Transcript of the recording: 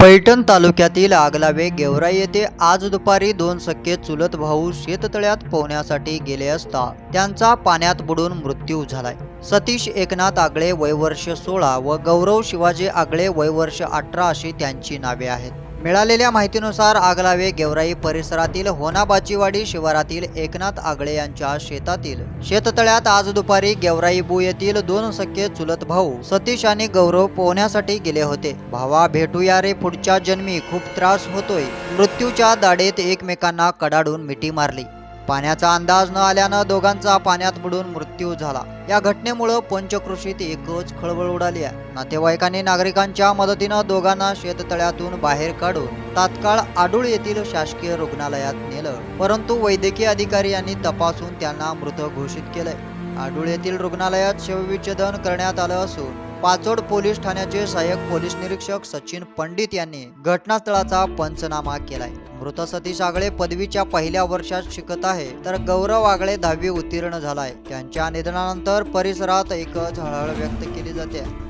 पैठण तालुक्यातील आगलावे गेवराई येथे आज दुपारी दोन सख्खे चुलत भाऊ शेततळ्यात पोहण्यासाठी गेले असता त्यांचा पाण्यात बुडून मृत्यू झालाय. सतीश एकनाथ आगळे वय वर्ष सोळा व गौरव शिवाजी आगळे वय वर्ष अठरा अशी त्यांची नावे आहेत. मिळालेल्या माहितीनुसार आगलावे गेवराई परिसरातील होनाबाचीवाडी शिवारातील एकनाथ आगळे यांच्या शेतातील शेततळ्यात आज दुपारी गेवराई बू येथील दोन सख्खे चुलत भाऊ सतीश आणि गौरव पोहण्यासाठी गेले होते. भावा भेटूया रे पुढच्या जन्मी खूप त्रास होतोय. मृत्यूच्या दाढेत एकमेकांना कडाडून मिठी मारली. पाण्याचा अंदाज न आल्यानं दोघांचा पाण्यात बुडून मृत्यू झाला. या घटनेमुळं पंचकृषीत एकच खळबळ उडाली आहे. नातेवाईकांनी नागरिकांच्या मदतीनं दोघांना शेततळ्यातून बाहेर काढून तात्काळ आडूळ येथील शासकीय रुग्णालयात नेलं. परंतु वैद्यकीय अधिकारी यांनी तपासून त्यांना मृत घोषित केलंय. आडूळ येथील रुग्णालयात शवविच्छेदन करण्यात आलं असून पाचोड पोलीस ठाण्याचे सहाय्यक पोलीस निरीक्षक सचिन पंडित यांनी घटनास्थळाचा पंचनामा केलाय. मृत सतीश आगळे पदवीच्या पहिल्या वर्षात शिकत आहे तर गौरव आगळे दहावी उत्तीर्ण झालाय. त्यांच्या निधनानंतर परिसरात एकच हळहळ व्यक्त केली जाते.